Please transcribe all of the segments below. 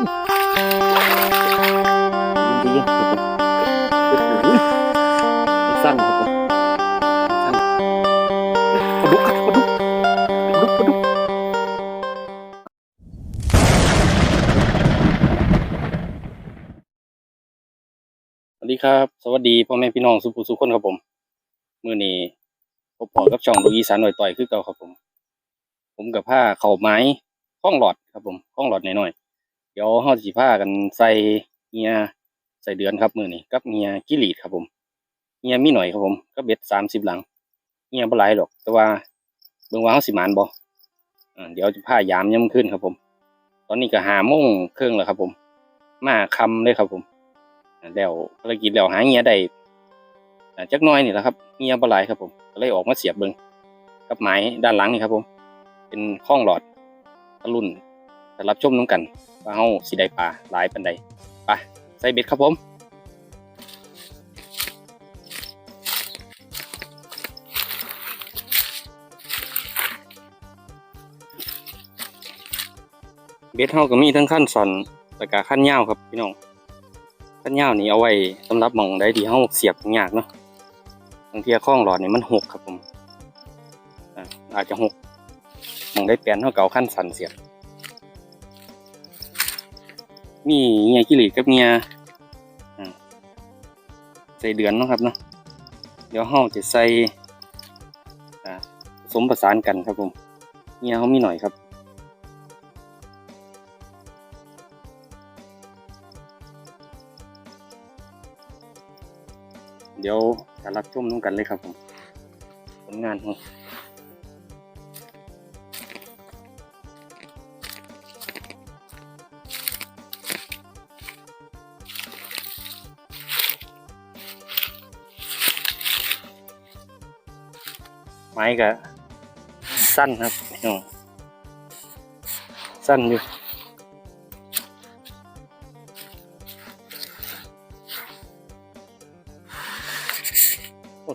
ดีสั้นครับผมสั้นปดุกครับปดุกปดุกปดุกสวัสดีครับ สวัสดีพ่อแม่พี่น้องสุภูสุขคนครับผมมื้อนี้พบปอกับช่องลูอีสานหน่อยต่อยคือเก่าครับผม ผมกับผ้าเข่าไม้ข้องหลอดครับผมข้องหลอดหน่อย เดี๋ยวเฮาสิผ้ากันใส่เงียใส่เดือนครับมือนี้กับเงียกิลีดครับผมเงียมีหน่อยครับผมก็เบ็ดสามสิบหลังเงียบ่หลายหรอก แต่ว่าเบิ่งว่าเฮาสิมานบ่อ่าเดี๋ยวจะผ้ายามย่ำขึ้นครับผม ตอนนี้ก็หาโมงครึ่องแล้วครับผม มาคำเลยครับผมแล้วภารกิจแล้วหาเงียได้จักน้อยนี่แหละครับเงียบ่หลายครับผมก็เลยออกมาเสียบเบิ่งกับไม้ด้านหลังนี่ครับผม เป็นข้องหลอดตะลุ่นรับชมน้ำกัน ว่าเฮาสิได้ปลาหลายปันใดไปใส่เบ็ดครับผมเบ็ดเฮาก็มีทั้งขั้นสอนแล้วก็ขั้นยาวครับพี่น้องขั้นยาวนี่เอาไว้สำหรับหมองได้ที่เฮาเสียบยากเนาะบางทีข้องหลอดนี่มันหกครับผมอาจจะหกมองได้เปลนเท่าเก่าขั้นสันเสียบ มีเงียกิริกับเงียใส่เดือนนะครับเนาะเดี๋ยวเฮาจะใส่ผสมประสานกันครับผมเงียเขามีหน่อยครับเดี๋ยวจะรับชมน้ำกันเลยครับผมผลงานของ ม้ก็สั้นครับน้องสั้นอยู่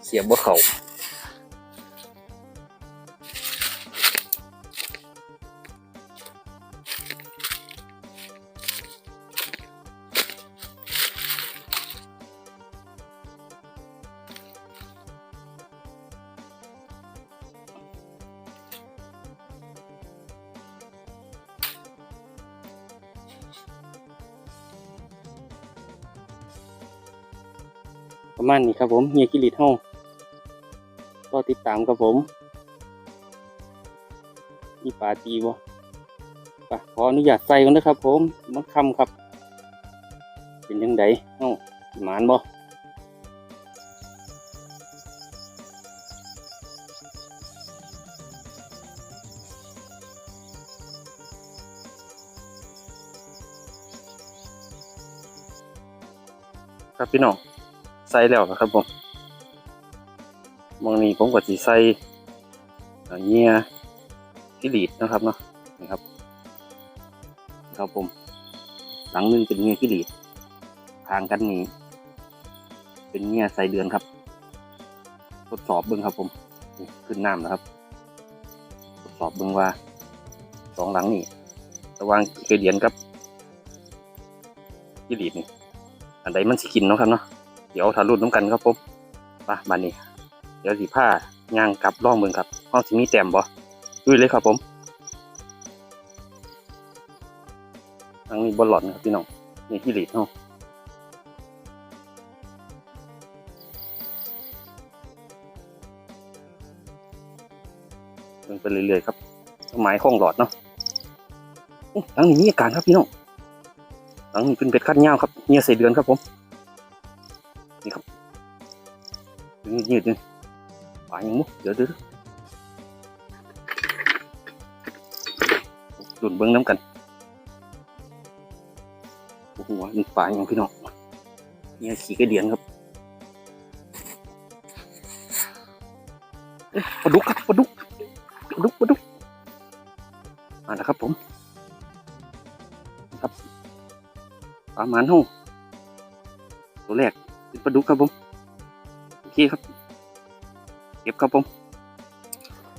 เสียบบ่เขา ประมาณนี้ครับผมเฮียกิริตเฮาก็ติดตามครับผมมีปลาจีบ่ปะขออนุญาตใส่กันนะครับผมมันคำครับ เป็นยังไงเอ้าหมานบ่ครับพี่น้อง ใส่แล้วนะครับผมมองนี้ผมก็สิใส่เงี้ยที่ลีดนะครับเนาะนี่ครับครับผม หลังนึงเป็นเงี้ยที่ลีดทางกันนี้ เป็นเงี้ยใส่เดือนครับ ทดสอบเบิ้งครับผมขึ้นน้ำนะครับ ทดสอบเบิ้งว่าสองหลังนี่ระว่างเคเดียนกับที่ลีดนี่อันใดมันสิกินเนาะครับเนาะ เดี๋ยวทารุ่นน้ำกันครับผมไปบานนี้ เดี๋ยวสีผ้าย่างกลับล่องเมืองครับห้องสิมีแต้มบ่ดุยเลยครับผมทางนี้บอลหลอนครับพี่น้องนี่ที่หลีดเนาะเดินไปเรื่อยๆครับต้นไม้ข้องหลอดเนาะอุ๊ยหลังนี้มีอาการครับพี่น้องหลังนี้เป็นเป็ดขั้นยาครับเนี่ยใส่เดือนครับผม ยืดยืดยืดปลายังมุกเดี๋ยวเดี๋ยวดุนเบิ้งน้ำกันโอ้โหนี่ปลาอย่างพี่น้องเนี่ยขี่กระเดียนครับปลาดุกครับปลาดุกปลาดุกปลาดุกมาแล้วครับผมครับปลาหมานห้องตัวแรกเป็นปลาดุกครับผม เคครับ เก็บครับผม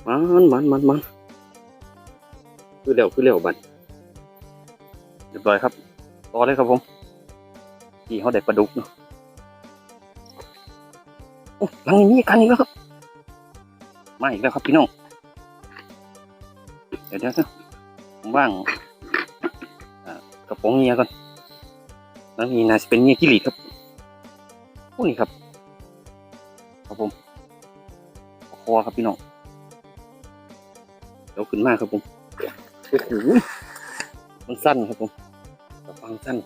มันมันมันมันคือเร็วคือเร็วบันเรียบร้อยครับต่อเลยครับผมที่เขาได้ปลาดุกเนาะอ้หลังนี้มีกันอีกแล้วครับมาอีกแล้วครับพี่น้องเดี๋ยวเดี๋ยวเดี๋ยวผมว่างกระป๋องเงียก่อนแล้วนี่น่าจะเป็นเงียกิริครับโอ้นี่ครับ อครับพี่น้องเดี๋ยวขึ้นมากครับผมโอ้โหมันสั้นครับผมกระปังสั้น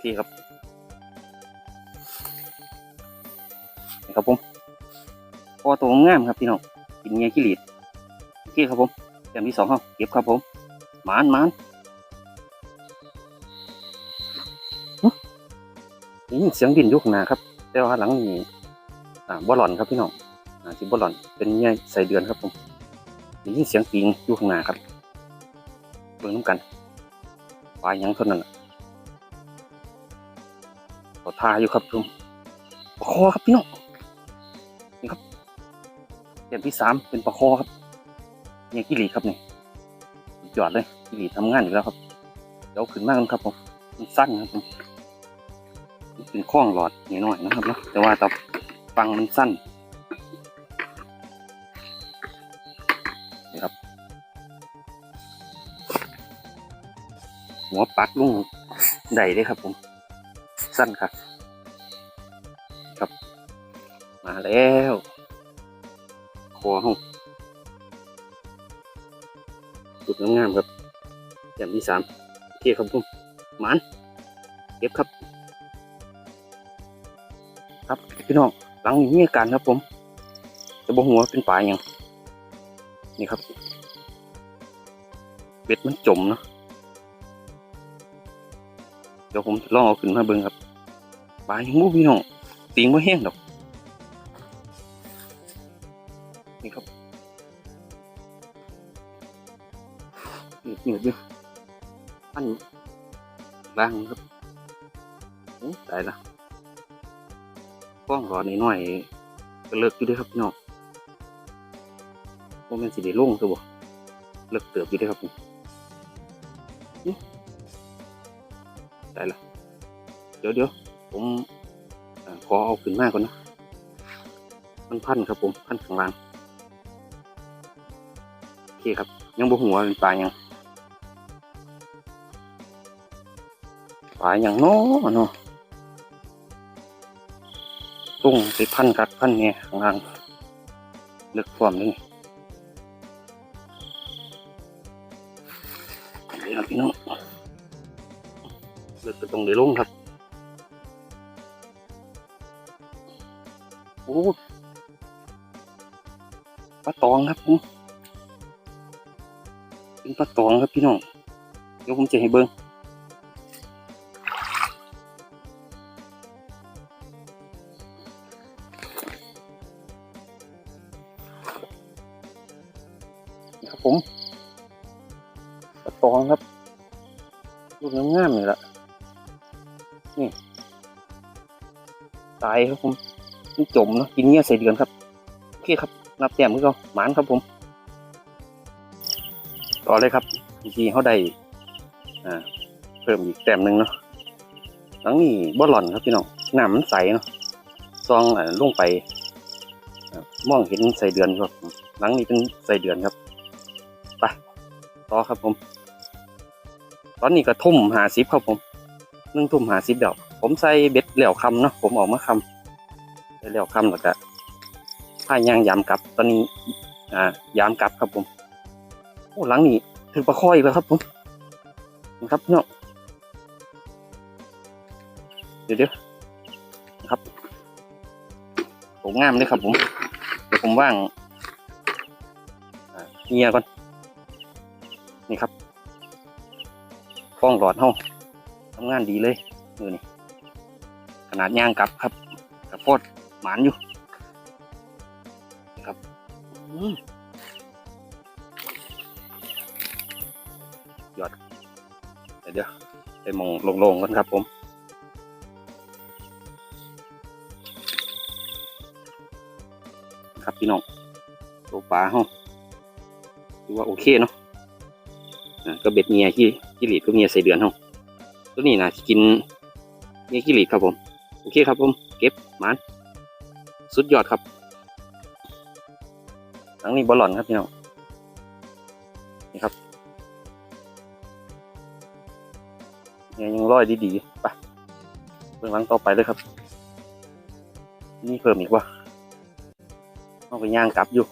พี่ครับนี่ครับผมพอตัวงามครับพี่น้องกินเงี้ยขี้หลีดโอเคครับผมแต้มที่สองเขาเก็บครับผมหมานหมาน ได้ยินเสียงดินยุกนาครับ แต่ว่าหลังนี้อ่าบอลลอนครับพี่น้องอที่บอลลอน เป็นเงี้ยใส่เดือนครับผมได้ยินเสียงปิงยู่ข้างนาครับ เบิ่งน้ำกันปลายยังเท่านั้นน่ะขอทาอยู่ครับทุกปลาคอครับพี่น้องนี่ครับเดือนที่สามเป็นปลาคอครับเนี่ยกิริครับนี่สุดยอดเลยกิริทำงานอยู่แล้วครับเดี๋ยวขึ้นมากันครับผมมันสั้นครับผม เป็นข้องหลอดนิดหน่อยนะครับเนาะแต่ว่าตับฟังมันสั้นนี่ครับหัวปักลุงได้เลยครับผม สั้นครับ ครับ มาแล้วคอห้องสุดงามๆครับอย่างที่สามโอเคครับผมหมันเก็บครับ ครับพี่น้องหลังนี้มีอาการครับผมจะบอกหัวเป็นปลาอย่างนี่ครับ เบ็ดมันจมเนาะเดี๋ยวผมลองเอาขึ้นมาเบิ่งครับปลายังมูพี่น้องตีงไม่แห้งดอกนี่ครับเหนี่นี่ดิอันล่างครับโอ้ตายละ กล้องรอนหน่อยก็เลิกอยู่ด้วยครับพี่น้องพวกมันสิได้ลงตัวบ่เลิกเติบอยู่ด้วยครับนี่นี่ตายละเดี๋ยวเดี๋ยวผมอขอเอาขึ้นมากก่อนนะมันพันครับผมพันข้างล่างโอเคครับ ยังบ่หัวเป็นปลายังปลาอย่างน้อเนาะ ตุ้งไปพันกัดพันเนี่ยข้างล่างลือกความนี่ครับพี่น้องเลือกก็ต้องได้ลงครับโอ้ปลาตองครับผมเป็นปลาตองครับพี่น้องเดี๋ยวผมจะให้เบิ้ง ครับผมปลาตองครับลูกงามๆเลยล่ะนี่ตายครับผมมันจมเนาะกินเงี้ยใส่เดือนครับโอเคครับนับแต้มคือเขาหมานครับผม ต่อเลยครับจริงๆเขาได้อ่าเพิ่มอีกแต้มหนึ่งเนาะหลังนี้บ่หล่อนครับพี่น้องน้ำมันใสเนาะซองอ่าลงไปอ่ามองเห็นใส่เดือนครับ หลังนี้เป็นใส่เดือนครับ ต่อครับผม ตอนนี้ก็ทุ่มหาซิปครับผมนึ่งทุ่มหาซิปเดียวผมใส่เบ็ดเหลี่ยวคำเนาะผมออกมาคำได้แล้วคำแล้วก็ผ้ายางยามกลับ ตอนนี้อ่ายามกลับครับผมโอ้หลังนี้ถือปลาคอยแล้วครับผมนะครับเนาะเดี๋ยวเดี๋ยวครับโอ้งามเลยครับผมเดี๋ยวผมว่างเงียก่อน นี่ครับกล้องหลอดเฮาทำงานดีเลยมือนี่ขนาดย่างกลับครับกระโพดหมานอยู่นะครับอืมยอดเดี๋ยวไปมองลงๆกันครับผมครับพี่น้องตัวปลาเฮาถือว่าโอเคเนาะ ก็เบ็ดเมียที่กิริดก็เมียใส่เดือนเฮาตัวนี้นะกินเมียกิริดครับผม โอเคครับผม เก็บมันสุดยอดครับทั้งนี้บอลลอนครับพี่น้องนี่ครับยังยังร้อยดีๆไปเบื้องหลังต่อไปเลยครับ นี่เพิ่มอีกว่าเอาไปย่างกลับอยู่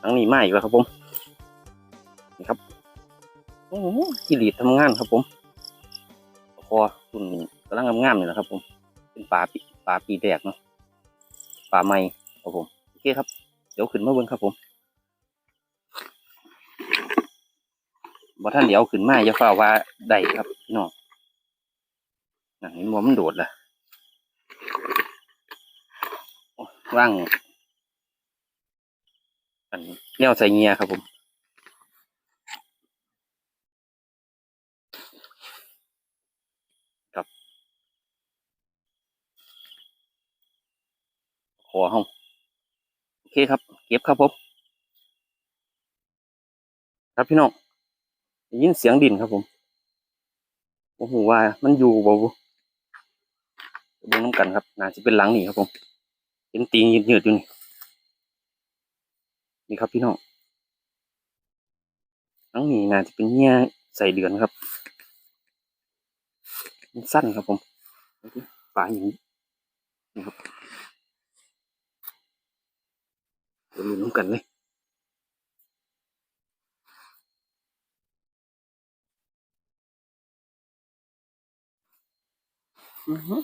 ทั้งนี้มาอีกแล้วครับผมนี่ครับโอ้โหกิริดทำงานครับผมคอคุณกำลังงามๆนี่แหละครับ ผม เป็นปลาปีปลาปีแดกเนาะปลาไม้ครับผมโอเคครับ เดี๋ยวขึ้นมาบิ่งครับผมบ่ท่านเดี๋ยวขึ้นมาอย่าเฝ้าว่าได้ครับพี่น้องนั่นเห็นว่มันโดดละว่าง อันแนวใส่เงียครับผมขอห้องโอเคครับ เก็บครับผมครับพี่น้องได้ยินเสียงดินครับผมโอ้โหว่ามันอยู่บ่บุเบิ่งน้ำกันครับน่าจะเป็นหลังนี่ครับผมเห็นตีนยืดๆอยู่นี่ นี่ครับพี่น้องหลังนี้น่าจะเป็นเงี้ยใส่เดือนครับ มันสั้นครับผมปลาอย่างนี้นี่ครับเดี๋ยวลุ้นกันเลยอื้อหือ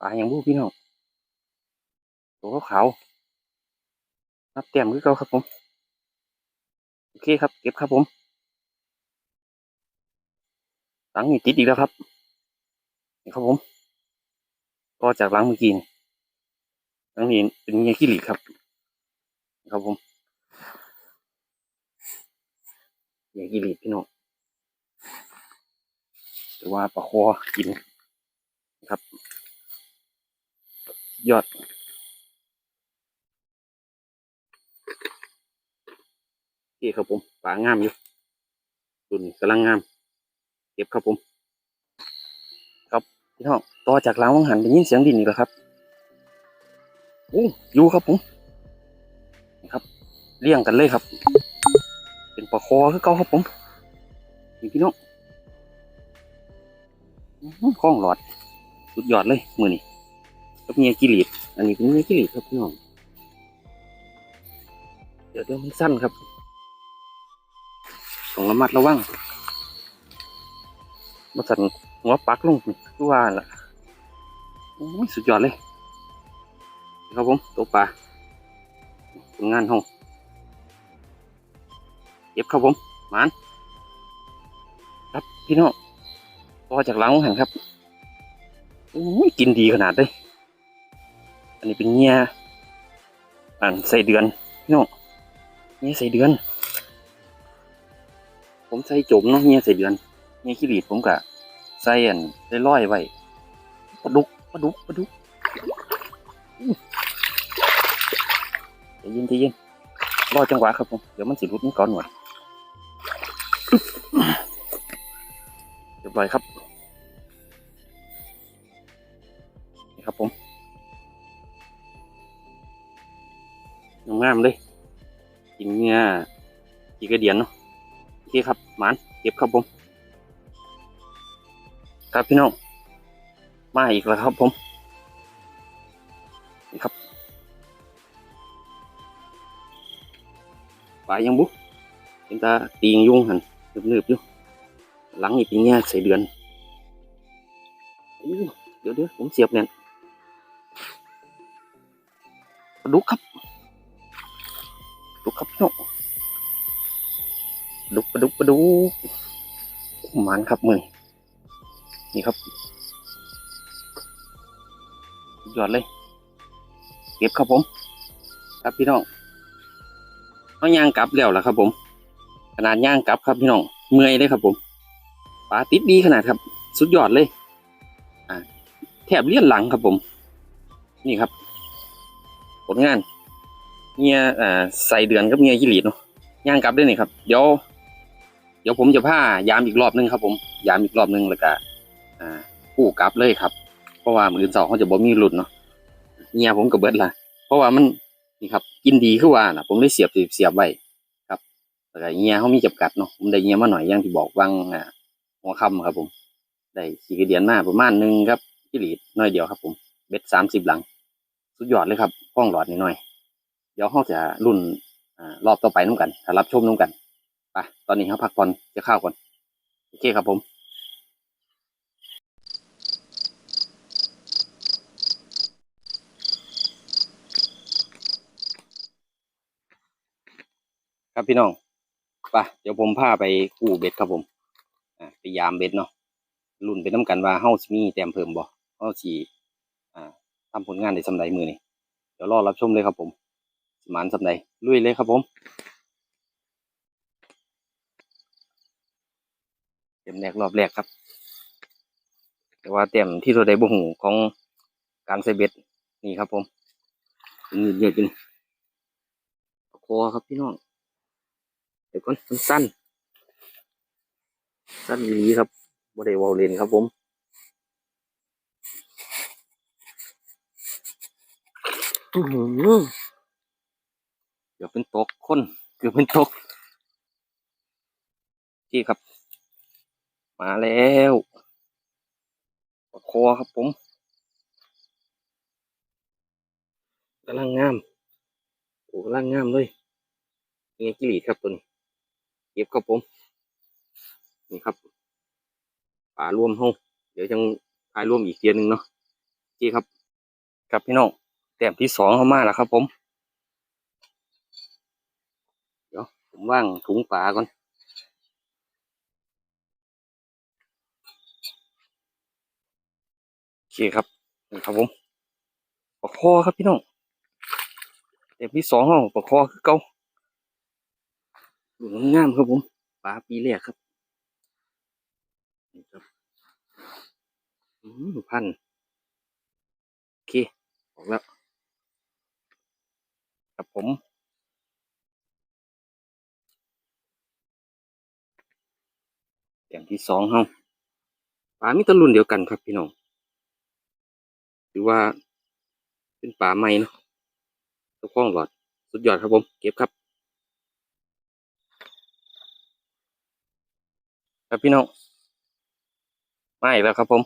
ปลาอย่างบูพี่น้องตัวขาวๆ นับเต็มคือเก่าครับผม โอเคครับ เก็บครับผมหลังนี่ติดอีกแล้วครับนี่ครับผม ก็จากหลังเมื่อกี้หลังนี้เป็นเงี้ยขี้หลีครับนี่ครับผมเงี้ยขี้หลีพี่น้องแต่ว่าปลาคอกินครับ ยอด นี่ครับผมปลางามอยู่ตุนกำลังงาม เก็บครับผม ครับพี่น้องต่อจากล้างวังหันได้ยินเสียงดินอีกแล้วครับโอ้อยู่ครับผมครับเลี้ยงกันเลยครับ เป็นปลาคอคือเก่าครับผมนี่พี่น้องข้อหือคล้องหลอด สุดยอดเลยมือนี่กับเมียกิริดอันนี้เป็นเมียกิริดครับพี่น้องเดี๋ยวเดี๋ยวมันสั้นครับ ต้องระมัดระวังมาสั่นหัวปักลงคือว่าล่ะโอ้ยสุดยอดเลยครับผมตัวปลาผลงานห้องเก็บครับผมหมานครับพี่น้องพอจากหลังหันครับโอ้ยกินดีขนาดเลยอันนี้เป็นเงี้ยอ่นใส่เดือนพี่น้องเงี้ยใส่เดือน ผมใส่จมเนาะเงี้ยใส่เดือนเงี้ยขี้หลีดผมกะใส่อันได้ร้อยไว้ปลาดุกปลาดุกปลาดุกใจเย็นใจเย็นรอจังหวะครับผมเดี๋ยวมันสิรุดมันก่อนหน่อยอึ๊บเรียบร้อยครับนี่ครับผมงามเลยกินเงี้ยกี่กระเดียนเนาะ เคครับหมานเก็บครับผม ครับพี่น้องมาอีกแล้วครับผมนี่ครับปลายังบุเป็นตาตีงยุงหันหนึบๆอยู่หลังนี่เป็นแง่ใส่เดือนเดี๋ยวเดี๋ยวผมเสียบเนี่ยปลาดุกครับปลาดุกครับพี่น้อง ดุกปลาดุกปลาดุกหมันครับมือนี่ครับยอดเลย เก็บครับผม ครับพี่น้องเอาย่างกลับแล้วล่ะครับ ผม ขนาดย่างกลับครับพี่น้องเมื่อยเลยครับ ผมปลาติดดีขนาดครับ สุดยอดเลย อ่าแทบเลี่ยนหลังครับผม นี่ครับ ผลงานเมียอ่าใส่เดือนกับเมียยี่หลีเนาะย่างกลับได้วยนี่ครับ เดี๋ยว ดี๋ยวผมจะพายามอีกรอบนึงครับ ผมยามอีกรอบนึงแล้วก็อ่ากู้กลับเลยครับ เพราะว่ามือนสองเขาจะบ่มีหลุดเนาะเมียผมกับเบิดละเพราะว่ามันนี่ครับกินดีขึ้นว่านะผมได้เสียบเสียบไว้ครับแต่เงียเขามีจำกัดเนาะผมได้เงียมาหน่อยอย่างที่บอกวังอ่าหัวค่ำครับ ผม ได้ขี่กระเดียนมาประมาณหนึงครับยี่หลีดน้อยเดียวครับ ผมเบ็ดสามสิบหลัง สุดยอดเลยครับห้องหลอดนิดหน่อย เดี๋ยวเขาจะรุ่นอ่ารอบต่อไปน้ำกันถ้ารับชมน้ำกัน ไปตอนนี้เขาพักผ่อนจะข้าวก่อน โอเคครับผมครับพี่น้องไปเดี๋ยวผมพาไปกู้เบ็ดครับผมอ่าไปยามเบ็ดเนาะรุ่นไปน้ำกันว่าเฮาสิมีแต้มเพิ่มบ่เฮาสิอ่าทำผลงานได้สำใดมือนี่เดี๋ยวรอรับชมเลยครับผมสมานสำใดลุยเลยครับผม ต็มแรกรอบแรกครับ แต่ว่าเต็มที่ตัวใดบ่หูของการใส่เบ็ดนี่ครับผมเป็นเย็นๆกันคอครับพี่น้องเดี๋ยวก่อนสั้น สั้นอีหลีครับบ่ได้เวอลเลนครับผมอื้อหือเดี๋ยวเป็นตกคนเกือบเป็นตกที่ครับ มาแล้วปลาคอครับผมกำลังงามโอ้กำลังงามเลยเงี้ยกิริครับตัวนี้เก็บครับผม นี่ครับป่ารวมห้องเดี๋ยวจังพายรวมอีกเทียหนึงเนาะโอเคครับครับพี่น้องแต้มที่สองเข้ามาแล้วครับผม เดี๋ยวผมว่างถุงปลาก่อน เคครับนี่ครับผมปลาคอครับพี่น้องแต้มที่สองเขาปลาคอคือเก่าดูงามครับผมปลาปีแรกครับนี่ครับอืมพันโอเคออกแล้วครับผมอย่างที่สองเฮาปลามีตะลุนเดียวกันครับพี่น้อง ถือว่าเป็นปลาใหม่เนาะตะข้องหลอด สุดยอดครับผม เก็บครับ ครับพี่น้องมาอีกแล้วครับผม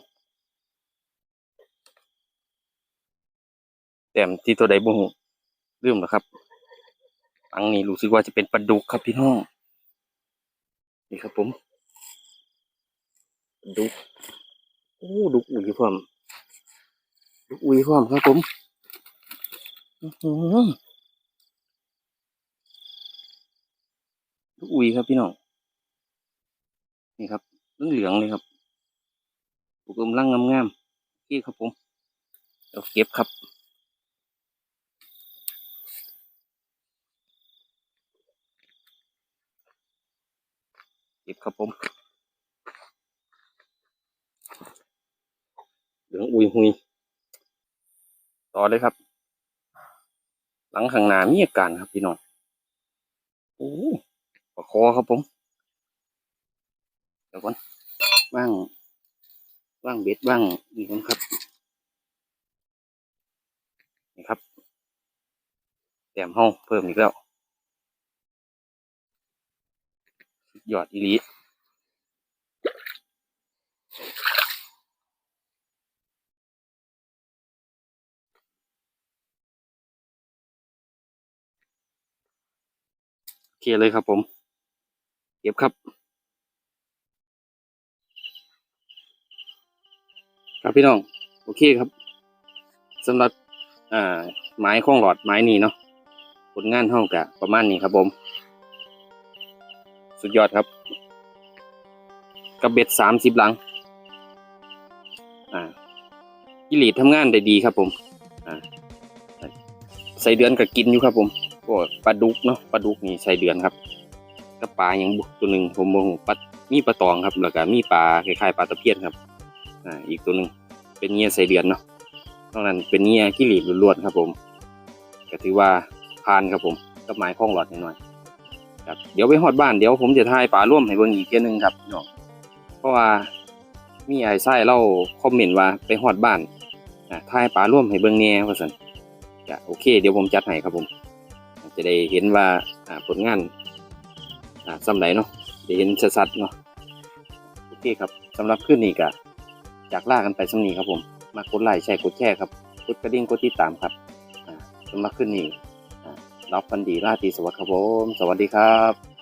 แต้มที่ตัวใดบุ้งลืมแล้วครับอังนี้รู้สึกว่าจะเป็นปลาดุกครับพี่น้อง นี่ครับผม ดุก โอ้ ดุกอุ้ยพร้อม อุ้ยพร้อมครับผมอื้อหือดุกอุ้ยครับพี่น้อง นี่ครับเหลืองๆเลยครับปลูกกำลังงามๆโอเคครับผมเดี๋ยวเก็บครับเก็บครับผมเหลืองอุยหุย ต่อเลยครับ หลังข้างหน้ามีอาการครับพี่น้องโอ้ปลาคอครับผมเดี๋ยวก่อนว่างว่างเบ็ดว่างนี่ครับนี่ครับแต้มห้องเพิ่มอีกแล้วสุดยอดอีลี เคเลยครับผมเก็บครับ ครับพี่น้อง โอเคครับสำหรับอ่าไม้ข้องหลอดไม้นี้เนาะผลงานเท่ากับประมาณนี้ครับผม สุดยอดครับกับเบ็ดสามสิบหลัง อ่ากิลีดทำงานได้ดีครับผม อ่าใส่เดือนกับกินอยู่ครับผม พวกปลาดุกเนาะปลาดุกนี่ใส่เดือนครับกับปลาอย่างบุตัวหนึ่งผมโมโหปลามีปลาตองครับแล้วก็มีปลาคล้ายๆปลาตะเพียนครับอ่าอีกตัวหนึ่งเป็นเงี้ยใส่เดือนเนาะนอกนั้นเป็นเงี้ยกิลีดล้วนๆครับผมก็ถือว่าผ่านครับผมกับไม้ข้องหลอดหน่อยครับเดี๋ยวไปฮอดบ้านเดี๋ยวผมจะถ่ายปลาร่วมให้เบิ่งอีกเทียหนึงครับพี่น้องเพราะว่ามีไอ้ไส้เล่าคอมเมนต์ว่าไปฮอดบ้านอ่าถ่ายปลาร่วมให้เบิ่งแหน่ว่าซั่นโอเค เดี๋ยวผมจัดให้ครับผม จะได้เห็นว่าผลงานอ่าสำไรเนาะได้เห็นชัดๆเนาะโอเคครับสำหรับคืนนี้ก็จากล่ากันไปสำนีครับผม มากดไลค์แชร์กดแชร์ครับกดกระดิ่งกดติดตามครับอ่าสำหรับคืนนี้อ่ารับฟันดีราตรีสวัสดิ์ครับผม สวัสดีครับ